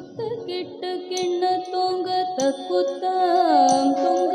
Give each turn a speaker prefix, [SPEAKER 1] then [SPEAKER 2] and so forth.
[SPEAKER 1] குத்த கெட்ட கெண்ண தொங்க தக்குத்தாம்
[SPEAKER 2] தொங்க.